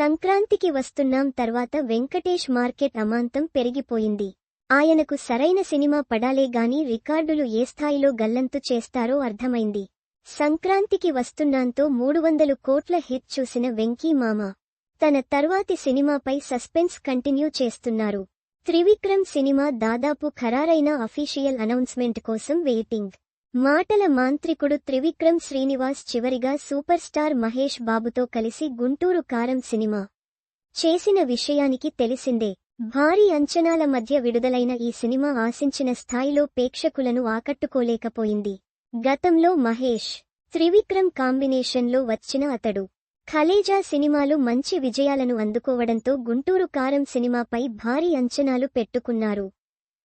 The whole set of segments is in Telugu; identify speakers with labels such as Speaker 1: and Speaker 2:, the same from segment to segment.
Speaker 1: సంక్రాంతికి వస్తున్నాం తర్వాత వెంకటేష్ మార్కెట్ అమాంతం పెరిగిపోయింది. ఆయనకు సరైన సినిమా పడాలే గాని రికార్డులు ఏ స్థాయిలో గల్లంతు చేస్తారో అర్థమైంది. సంక్రాంతికి వస్తున్నాంతో మూడు వందలు కోట్ల హిట్ చూసిన వెంకీ మామ. తన తర్వాతి సినిమాపై సస్పెన్స్ కంటిన్యూ చేస్తున్నారు. త్రివిక్రమ్ సినిమా దాదాపు ఖరారైన అఫీషియల్ అనౌన్స్మెంట్ కోసం వెయిటింగ్. మాటల మాంత్రికుడు త్రివిక్రమ్ శ్రీనివాస్ చివరిగా సూపర్ స్టార్ మహేష్ బాబుతో కలిసి గుంటూరు కారం సినిమా చేసిన విషయానికి తెలిసిందే. భారీ అంచనాల మధ్య విడుదలైన ఈ సినిమా ఆశించిన స్థాయిలో ప్రేక్షకులను ఆకట్టుకోలేకపోయింది. గతంలో మహేష్ త్రివిక్రమ్ కాంబినేషన్లో వచ్చిన అతడు. ఖలేజా సినిమాలు మంచి విజయాలను అందుకోవడంతో గుంటూరు కారం సినిమాపై భారీ అంచనాలు పెట్టుకున్నారు.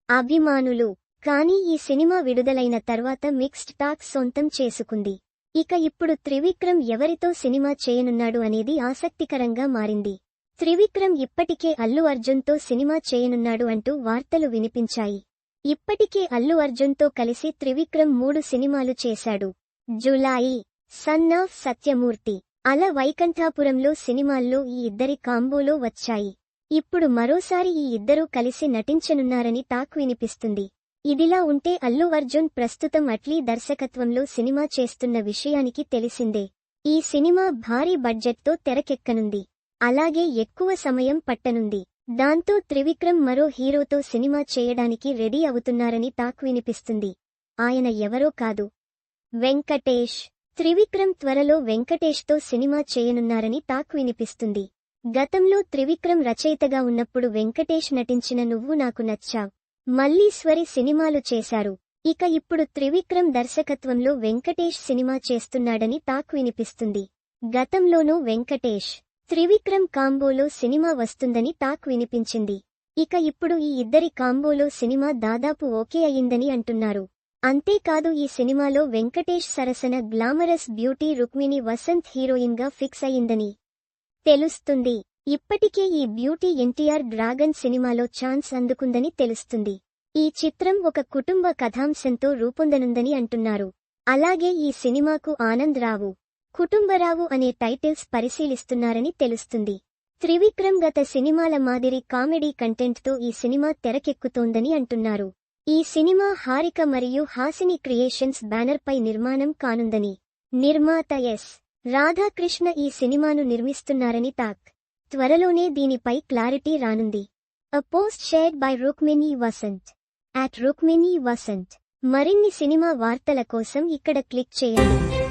Speaker 1: అభిమానులు కానీ ఈ సినిమా విడుదలైన తర్వాత మిక్స్డ్ టాక్ సొంతం చేసుకుంది. ఇక ఇప్పుడు త్రివిక్రమ్ ఎవరితో సినిమా చేయనున్నాడు అనేది ఆసక్తికరంగా మారింది. త్రివిక్రమ్ ఇప్పటికే అల్లు అర్జున్తో సినిమా చేయనున్నాడు అంటూ వార్తలు వినిపించాయి. ఇప్పటికే అల్లు అర్జున్తో కలిసి త్రివిక్రమ్ మూడు సినిమాలు చేశాడు. జులాయి సన్ ఆఫ్ సత్యమూర్తి అల వైకంఠాపురంలో సినిమాల్లో ఈ ఇద్దరి కాంబోలో వచ్చాయి. ఇప్పుడు మరోసారి ఈ ఇద్దరూ కలిసి నటించనున్నారని టాక్ వినిపిస్తుంది. ఇదిలా ఉంటే అల్లు అర్జున్ ప్రస్తుతం అట్లీ దర్శకత్వంలో సినిమా చేస్తున్న విషయానికి తెలిసిందే. ఈ సినిమా భారీ బడ్జెట్తో తెరకెక్కనుంది. అలాగే ఎక్కువ సమయం పట్టనుంది. దాంతో త్రివిక్రమ్ మరో హీరోతో సినిమా చేయడానికి రెడీ అవుతున్నారని టాక్ వినిపిస్తుంది. ఆయన ఎవరో కాదు. వెంకటేష్. త్రివిక్రమ్ త్వరలో వెంకటేష్తో సినిమా చేయనున్నారని టాక్ వినిపిస్తుంది. గతంలో త్రివిక్రమ్ రచయితగా ఉన్నప్పుడు వెంకటేష్ నటించిన నువ్వు నాకు నచ్చావు. మల్లీశ్వరి సినిమాలు చేశారు. ఇక ఇప్పుడు త్రివిక్రమ్ దర్శకత్వంలో వెంకటేష్ సినిమా చేస్తున్నాడని టాక్ వినిపిస్తుంది. గతంలోనూ వెంకటేష్ త్రివిక్రమ్ కాంబోలో సినిమా వస్తుందని టాక్ వినిపించింది. ఇక ఇప్పుడు ఈ ఇద్దరి కాంబోలో సినిమా దాదాపు ఓకే అయిందని అంటున్నారు. అంతేకాదు ఈ సినిమాలో వెంకటేష్ సరసన గ్లామరస్ బ్యూటీ రుక్మిణి వసంత్ హీరోయిన్గా ఫిక్స్ అయిందని తెలుస్తుంది. ఇప్పటికే ఈ బ్యూటీ ఎన్టీఆర్ డ్రాగన్ సినిమాలో ఛాన్స్ అందుకుందని తెలుస్తుంది. ఈ చిత్రం ఒక కుటుంబ కథాంశంతో రూపొందనుందని అంటున్నారు. అలాగే ఈ సినిమాకు ఆనంద్ రావు కుటుంబరావు అనే టైటిల్స్ పరిశీలిస్తున్నారని తెలుస్తుంది. త్రివిక్రమ్ గత సినిమాల మాదిరి కామెడీ కంటెంట్తో ఈ సినిమా తెరకెక్కుతోందని అంటున్నారు. ఈ సినిమా హారిక మరియు హాసిని క్రియేషన్స్ బ్యానర్పై నిర్మాణం కానుందని. నిర్మాత ఎస్. రాధాకృష్ణ ఈ సినిమాను నిర్మిస్తున్నారని టాక్. త్వరలోనే దీనిపై క్లారిటీ రానుంది. A post shared by Rukmini Vasanth at Rukmini Vasanth మరిన్ని సినిమా వార్తల కోసం ఇక్కడ క్లిక్ చేయండి.